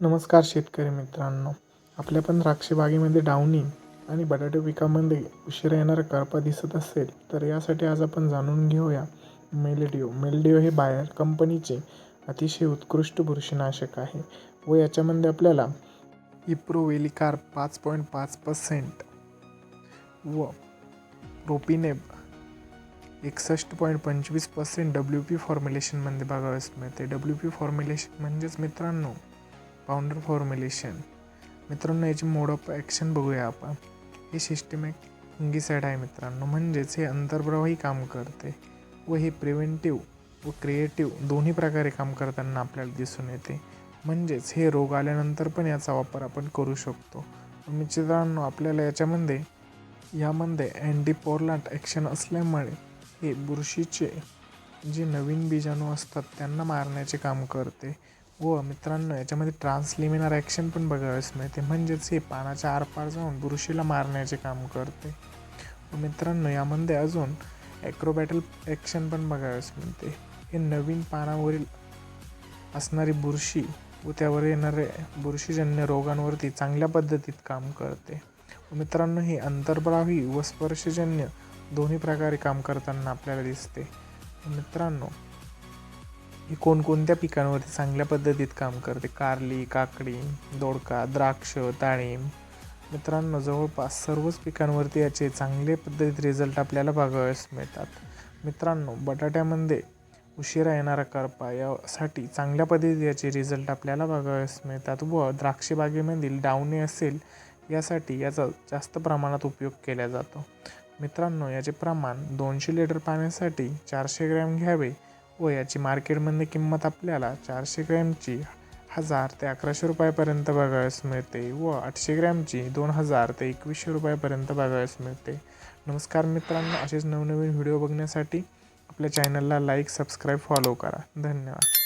नमस्कार शेतकरी मित्रांनो. आपल्या पण द्राक्षबागेमध्ये डावणी आणि बटाटे पिकामध्ये उशिरा येणारा करपा दिसत असेल तर यासाठी आज आपण जाणून घेऊया मेलडिओ. मेलडिओ हे बायर कंपनीचे अतिशय उत्कृष्ट बुरशीनाशक आहे व याच्यामध्ये आपल्याला इप्रोवेलिकार पाच पॉईंट पाच पर्सेंट व रोपिनेब एकसष्ट पॉईंट पंचवीस पर्सेंट डब्ल्यू पी फॉर्म्युलेशनमध्ये बघावयास मिळते. डब्ल्यू पी फॉर्म्युलेशन म्हणजेच मित्रांनो पावडर फॉर्म्युलेशन मित्रांनो याची मोड ऑफ ॲक्शन बघूया आपण. हे सिस्टमॅक फंगीसाईड आहे मित्रांनो. म्हणजेच हे अंतर्प्रवाही काम करते व हे प्रिव्हेंटिव्ह व क्रिएटिव्ह दोन्ही प्रकारे काम करताना आपल्याला दिसून येते. म्हणजेच हे रोग आल्यानंतर पण याचा वापर आपण करू शकतो. मित्रांनो आपल्याला याच्यामध्ये यामध्ये अँटीपोरलाट ॲक्शन असल्यामुळे हे बुरशीचे जे नवीन बीजाणू असतात त्यांना मारण्याचे काम करते. व मित्रांनो याच्यामध्ये ट्रान्सलिमिनर ॲक्शन पण बघावयास मिळते. म्हणजेच हे पानाच्या आरपार जाऊन बुरशीला मारण्याचे काम करते. व मित्रांनो यामध्ये अजून ॲक्रोबॅटल ॲक्शन पण बघावयास मिळते. हे नवीन पानावरील असणारी बुरशी व त्यावर येणारे बुरशीजन्य रोगांवरती चांगल्या पद्धतीत काम करते. व मित्रांनो हे अंतर्प्रावी व स्पर्शजन्य दोन्ही प्रकारे काम करताना आपल्याला दिसते. मित्रांनो ही कोणकोणत्या पिकांवरती चांगल्या पद्धतीत काम करते. कारली काकडी दोडका द्राक्ष डाळिंब मित्रांनो जवळपास सर्वच पिकांवरती याचे चांगले पद्धतीत रिझल्ट आपल्याला बघावयास मिळतात. मित्रांनो बटाट्यामध्ये उशिरा येणारा करपा यासाठी चांगल्या पद्धतीत याचे रिझल्ट आपल्याला बघावयास मिळतात व द्राक्षबागेमधील डावणे असेल यासाठी याचा जास्त प्रमाणात उपयोग केला जातो. मित्रांनो याचे प्रमाण दोनशे लिटर पाण्यासाठी चारशे ग्रॅम घ्यावे. व याची मार्केटमध्ये किंमत आपल्याला चारशे ग्रॅमची हजार ते अकराशे रुपयापर्यंत बघावयास मिळते व आठशे ग्रॅमची दोन हजार ते एकवीसशे रुपयापर्यंत बघावयास मिळते. नमस्कार मित्रांनो असेच नवनवीन व्हिडिओ बघण्यासाठी आपल्या चॅनलला लाईक सबस्क्राईब फॉलो करा. धन्यवाद.